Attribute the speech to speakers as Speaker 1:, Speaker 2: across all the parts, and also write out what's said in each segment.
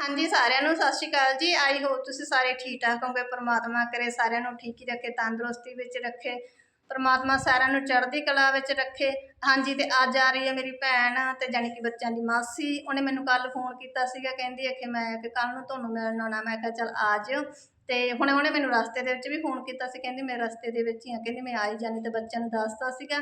Speaker 1: ਹਾਂਜੀ, ਸਾਰਿਆਂ ਨੂੰ ਸਤਿ ਸ਼੍ਰੀ ਅਕਾਲ ਜੀ। ਆਈ ਹੋਪ ਤੁਸੀਂ ਸਾਰੇ ਠੀਕ ਠਾਕ ਹੋਗੇ ਪ੍ਰਮਾਤਮਾ ਕਰੇ ਸਾਰਿਆਂ ਨੂੰ ਠੀਕ ਹੀ ਰੱਖੇ, ਤੰਦਰੁਸਤੀ ਵਿੱਚ ਰੱਖੇ, ਪ੍ਰਮਾਤਮਾ ਸਾਰਿਆਂ ਨੂੰ ਚੜ੍ਹਦੀ ਕਲਾ ਵਿੱਚ ਰੱਖੇ। ਹਾਂਜੀ, ਤੇ ਅੱਜ ਆ ਰਹੀ ਹੈ ਮੇਰੀ ਭੈਣ ਤੇ ਜਾਣੀ ਕਿ ਬੱਚਿਆਂ ਦੀ ਮਾਸੀ। ਉਹਨੇ ਮੈਨੂੰ ਕੱਲ ਫੋਨ ਕੀਤਾ ਸੀਗਾ, ਕਹਿੰਦੀ ਹੈ ਕਿ ਮੈਂ ਕਿ ਕੱਲ ਨੂੰ ਤੁਹਾਨੂੰ ਮਿਲਣ ਆਉਣਾ। ਮੈਂ ਕਿਹਾ, ਚੱਲ ਆ ਜਿਓ। ਤੇ ਹੁਣ ਉਹਨੇ ਮੈਨੂੰ ਰਸਤੇ ਦੇ ਵਿੱਚ ਵੀ ਫੋਨ ਕੀਤਾ ਸੀ, ਕਹਿੰਦੀ ਮੈਂ ਰਸਤੇ ਦੇ ਵਿੱਚ ਹੀ ਆ ਕਹਿੰਦੀ ਮੈਂ ਆਈ ਜਾਣੀ ਤੇ ਬੱਚਿਆਂ ਨੂੰ ਦੱਸਤਾ ਸੀਗਾ।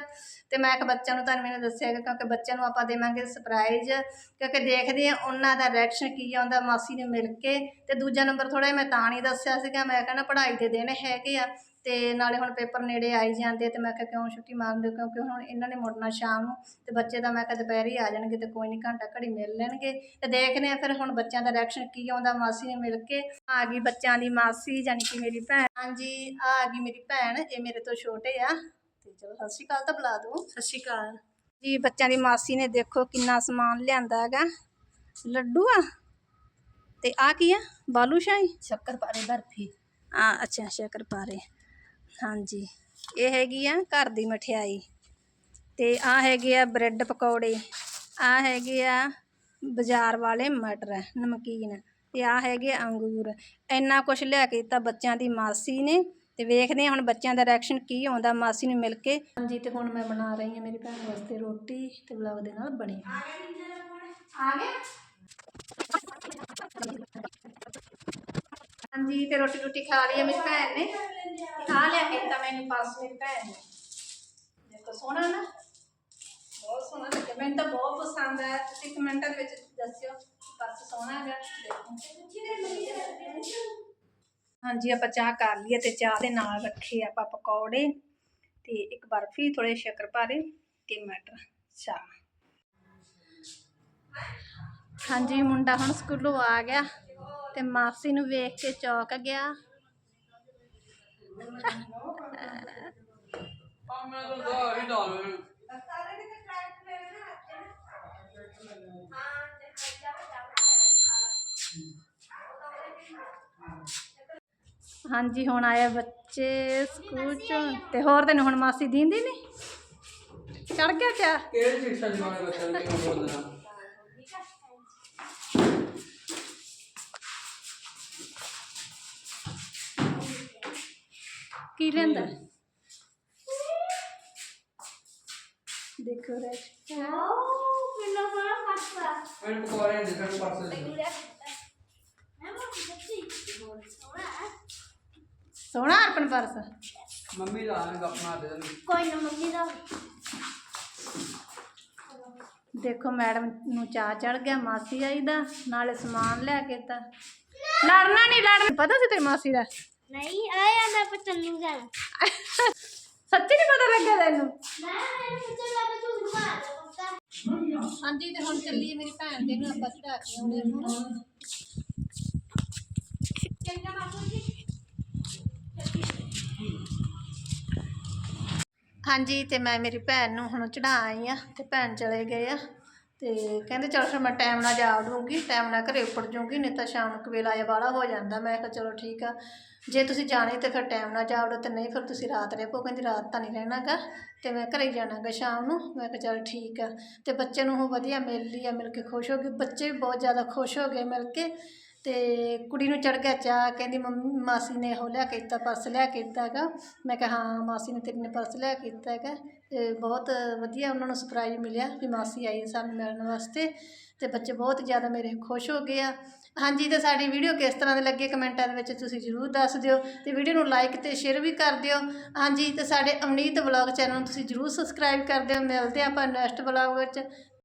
Speaker 1: ਤੇ ਮੈਂ ਕਿ ਬੱਚਿਆਂ ਨੂੰ ਤੁਹਾਨੂੰ ਮੈਨੂੰ ਦੱਸਿਆ ਹੈਗਾ, ਕਿਉਂਕਿ ਬੱਚਿਆਂ ਨੂੰ ਆਪਾਂ ਦੇਵਾਂਗੇ ਸਰਪ੍ਰਾਈਜ਼ ਕਿਉਂਕਿ ਦੇਖਦੇ ਆ ਉਹਨਾਂ ਦਾ ਰਿਐਕਸ਼ਨ ਕੀ ਆਉਂਦਾ ਮਾਸੀ ਨੇ ਮਿਲ ਕੇ। ਤੇ ਦੂਜਾ ਨੰਬਰ ਥੋੜਾ ਮੈਂ ਤਾਂ ਨਹੀਂ ਦੱਸਿਆ ਸੀਗਾ, ਮੈਂ ਕਹਿੰਦਾ ਪੜ੍ਹਾਈ ਦੇ ਦਿਨ ਹੈਗੇ ਆ। ਤੇ ਨਾਲੇ ਹੁਣ ਪੇਪਰ ਨੇੜੇ ਆਈ ਜਾਂਦੇ ਆ, ਤੇ ਮੈਂ ਕਿਹਾ, ਕਿਉਂ ਛੁੱਟੀ ਮਾਰਦੇ ਦਿਓ ਕਿਉਂਕਿ ਹੁਣ ਇਹਨਾਂ ਨੇ ਮੁੜਨਾ ਸ਼ਾਮ ਨੂੰ ਤੇ ਬੱਚੇ ਤਾਂ ਮੈਂ ਕਿਹਾ ਦੁਪਹਿਰੇ ਹੀ ਆ ਜਾਣਗੇ ਤੇ ਕੋਈ ਨਹੀਂ ਘੰਟਾ ਘੜੀ ਮਿਲ ਲੈਣਗੇ ਤੇ ਦੇਖਦੇ ਆ ਫਿਰ ਹੁਣ ਬੱਚਿਆਂ ਦਾ ਰਿਐਕਸ਼ਨ ਕੀ ਆਉਂਦਾ ਮਾਸੀ ਨੇ ਮਿਲ ਕੇ। ਆ ਗਈ ਬੱਚਿਆਂ ਦੀ ਮਾਸੀ ਜਾਨੀ ਕਿ ਮੇਰੀ ਭੈਣ। ਹਾਂਜੀ ਆ ਗਈ ਮੇਰੀ ਭੈਣ ਇਹ ਮੇਰੇ ਤੋਂ ਛੋਟੇ ਆ। ਤੇ ਚਲੋ ਸਤਿ ਸ਼੍ਰੀ ਅਕਾਲ ਤਾਂ ਬੁਲਾ ਦੋ
Speaker 2: ਸਤਿ ਸ਼੍ਰੀ ਅਕਾਲ।
Speaker 1: ਜੀ ਬੱਚਿਆਂ ਦੀ ਮਾਸੀ ਨੇ ਦੇਖੋ ਕਿੰਨਾ ਸਮਾਨ ਲਿਆਂਦਾ ਹੈਗਾ। ਲੱਡੂ ਆ। ਤੇ ਆ ਕੀ ਆ? ਬਾਲੂ ਸ਼ਾਹੀ?
Speaker 2: ਸ਼ੱਕਰ ਪਾਰੇ ਬਰਫੀ।
Speaker 1: ਆ ਅੱਛਾ ਸ਼ੱਕਰਪਾਰੇ ਹਾਂਜੀ। ਇਹ ਹੈਗੀ ਆ ਘਰ ਦੀ ਮਠਿਆਈ। ਤੇ ਆ ਹੈਗੇ ਆ ਬ੍ਰੈਡ ਪਕੌੜੇ ਆ ਹੈਗੇ ਆ ਬਾਜ਼ਾਰ ਵਾਲੇ ਮਟਰ ਨਮਕੀਨ ਤੇ ਆ ਹੈਗੇ ਆ ਅੰਗੂਰ। ਇੰਨਾ ਕੁਝ ਲਿਆ ਕੇ ਦਿੱਤਾ ਬੱਚਿਆਂ ਦੀ ਮਾਸੀ ਨੇ ਤੇ ਵੇਖਦੇ ਹਾਂ ਹੁਣ ਬੱਚਿਆਂ ਦਾ ਰਿਐਕਸ਼ਨ ਕੀ ਆਉਂਦਾ ਮਾਸੀ ਨੂੰ ਮਿਲ ਕੇ। ਹਾਂਜੀ ਤੇ ਹੁਣ ਮੈਂ ਬਣਾ ਰਹੀ ਹਾਂ ਮੇਰੀ ਭੈਣ ਵਾਸਤੇ ਰੋਟੀ ਤੇ ਵਲੌਗ ਦੇ ਨਾਲ ਬਣੇ। ਆ ਹਾਂਜੀ ਤੇ ਰੋਟੀ ਰੋਟੀ ਖਾ ਲਈ ਹੈ ਮੇਰੀ ਭੈਣ ਨੇ। ਖਾ ਲਿਆ ਕੇ ਤਾਂ ਮੈਨੂੰ ਪਾਸ ਮੇਰੀ ਭੈਣ ਨੇ। ਦੇਖੋ ਸੋਹਣਾ ਨਾ? ਬਹੁਤ ਸੋਹਣਾ ਲੱਗਿਆ। ਮੈਨੂੰ ਤਾਂ ਬਹੁਤ ਪਸੰਦ ਆਇਆ। ਤੁਸੀਂ ਕਮੈਂਟਾਂ ਦੇ ਵਿੱਚ ਦੱਸਿਓ ਪਰਸ ਸੋਹਣਾ ਹੈਗਾ। ਦੇਖੋ ਹਾਂਜੀ, ਆਪਾਂ ਚਾਹ ਕਰ ਲਈ ਹੈ ਤੇ ਚਾਹ ਦੇ ਨਾਲ ਰੱਖੇ ਆਪਾਂ ਪਕੌੜੇ ਤੇ ਇੱਕ ਬਰਫੀ ਥੋੜੇ ਸ਼ੱਕਰਪਾਰੇ ਤੇ ਮਟਰ, ਚਾਹ। ਹਾਂਜੀ, ਮੁੰਡਾ ਹੁਣ ਸਕੂਲੋਂ ਆ ਗਿਆ ਤੇ ਮਾਸੀ ਨੂੰ ਵੇਖ ਕੇ ਚੌਕ ਗਿਆ। ਹਾਂਜੀ ਹੁਣ ਆਏ ਬੱਚੇ ਸਕੂਲ ਚੋਂ ਤੇ ਹੋਰ ਤੈਨੂੰ ਹੁਣ ਮਾਸੀ ਦੀਂਦੀ ਨਹੀਂ ਚੜ ਗਿਆ ਕਿਆ?
Speaker 3: ਕਿਹੜੀ ਸਿੱਖਿਆ ਜਮਾਨੇ ਬੱਚਿਆਂ ਨੂੰ ਕਿਉਂ ਬੋਲਣਾ
Speaker 1: ਕੀ ਲੈਂਦਾ ਦੇਖੋ ਰੇ
Speaker 3: ਮੈਨੂੰ ਪਕੌੜੇ ਦੇ। ਸਾਨੂੰ ਪਰਸ
Speaker 1: ਸੋਹਣਾ ਅਰਪਣ ਪਰਸ
Speaker 3: ਮੰਮੀ ਦਾ ਆਣ ਆਪਣਾ ਦੇ ਦੇ
Speaker 2: ਕੋਈ ਨਾ ਮੰਮੀ ਦਾ।
Speaker 1: ਦੇਖੋ ਮੈਡਮ ਨੂੰ ਚਾਹ ਚੜ ਗਿਆ ਮਾਸੀ ਆਈ ਦਾ ਨਾਲੇ ਸਮਾਨ ਲੈ ਕੇ ਤਾਂ। ਲੜਨਾ ਨਹੀਂ ਲੜਨਾ ਪਤਾ ਸੀ ਤੇਰੀ ਮਾਸੀ ਦਾ?
Speaker 2: ਨਹੀਂ ਆਇਆ ਨਾ ਪਤਾ ਨਹੀਂ ਜਾਣਾ।
Speaker 1: ਸੱਚੀ ਨਹੀਂ ਪਤਾ ਲੱਗਿਆ ਤੈਨੂੰ?
Speaker 2: ਮੈਂ ਮੈਨੂੰ ਪੁੱਛਣ ਲੱਗਾ ਤੂੰ ਦੁਬਾਰਾ ਪੱਕਾ
Speaker 1: ਹਾਂਜੀ ਤੇ ਹੁਣ ਚੱਲੀਏ ਮੇਰੀ ਭੈਣ ਦੇ ਨੂੰ ਆਪਾਂ ਚੜਾ ਕੇ ਆਉਣੇ ਹੁਣ ਹਾਂਜੀ, ਤੇ ਮੈਂ ਮੇਰੀ ਭੈਣ ਨੂੰ ਹੁਣ ਚੜਾ ਆਈ ਆ ਤੇ ਭੈਣ ਚਲੇ ਗਏ ਆ। ਤੇ ਕਹਿੰਦੇ ਚਲ ਫਿਰ ਮੈਂ ਟਾਈਮ ਨਾਲ ਜਾ ਵੜੂੰਗੀ ਟਾਈਮ ਨਾਲ ਘਰੇ ਉੱਪੜ ਜੂੰਗੀ ਨਹੀਂ ਤਾਂ ਸ਼ਾਮ ਨੂੰ ਕਵੇਲਾ ਆਇਆ ਬਾਹਲਾ ਹੋ ਜਾਂਦਾ। ਮੈਂ ਕਿਹਾ ਚਲੋ ਠੀਕ ਆ। ਜੇ ਤੁਸੀਂ ਜਾਣੇ ਤੇ ਫਿਰ ਟਾਈਮ ਨਾਲ ਜਾ ਵੜੋ ਤੇ ਨਹੀਂ ਫਿਰ ਤੁਸੀਂ ਰਾਤ ਰਹਿ ਪਓ ਕਹਿੰਦੀ ਰਾਤ ਤਾਂ ਨਹੀਂ ਰਹਿਣਾਗਾ ਤੇ ਮੈਂ ਘਰੇ ਜਾਣਾਗਾ ਸ਼ਾਮ ਨੂੰ। ਮੈਂ ਕਿਹਾ ਚਲ ਠੀਕ ਆ। ਤੇ ਬੱਚੇ ਨੂੰ ਉਹ ਵਧੀਆ ਮਿਲ ਲਈ ਆ, ਮਿਲ ਕੇ ਖੁਸ਼ ਹੋ ਗਏ ਬੱਚੇ ਵੀ ਬਹੁਤ ਜ਼ਿਆਦਾ ਖੁਸ਼ ਹੋ ਗਏ ਮਿਲ ਕੇ। ਤੇ ਕੁੜੀ ਨੂੰ ਚੜ ਗਿਆ ਚਾਹ ਕਹਿੰਦੀ ਮੰਮੀ, ਮਾਸੀ ਨੇ ਉਹ ਲਿਆ ਕੇ ਦਿੱਤਾ, ਪਰਸ ਲਿਆ ਕੇ ਦਿੱਤਾ ਹੈਗਾ। ਮੈਂ ਕਿਹਾ, ਹਾਂ, ਮਾਸੀ ਨੇ ਤੇਰੇ ਨੇ ਪਰਸ ਲਿਆ ਕੇ ਦਿੱਤਾ ਹੈਗਾ। ਤੇ ਬਹੁਤ ਵਧੀਆ ਉਹਨਾਂ ਨੂੰ ਸਰਪ੍ਰਾਈਜ਼ ਮਿਲਿਆ ਵੀ ਮਾਸੀ ਆਈ ਸਾਨੂੰ ਮਿਲਣ ਵਾਸਤੇ ਤੇ ਬੱਚੇ ਬਹੁਤ ਜ਼ਿਆਦਾ ਮੇਰੇ ਖੁਸ਼ ਹੋ ਗਏ ਆ। ਹਾਂਜੀ, ਤੇ ਸਾਡੀ ਵੀਡੀਓ ਕਿਸ ਤਰ੍ਹਾਂ ਦੀ ਲੱਗੀ ਕਮੈਂਟਾਂ ਦੇ ਵਿੱਚ ਤੁਸੀਂ ਜ਼ਰੂਰ ਦੱਸ ਦਿਓ ਤੇ ਵੀਡੀਓ ਨੂੰ ਲਾਈਕ ਤੇ ਸ਼ੇਅਰ ਵੀ ਕਰ ਦਿਓ। ਹਾਂਜੀ, ਤੇ ਸਾਡੇ ਅਵਨੀਤ ਵਲੌਗ ਚੈਨਲ ਨੂੰ ਤੁਸੀਂ ਜ਼ਰੂਰ ਸਬਸਕ੍ਰਾਈਬ ਕਰ ਦਿਓ। ਮਿਲਦੇ ਆਪਾਂ ਨੈਕਸਟ ਵਲੌਗ ਵਿੱਚ।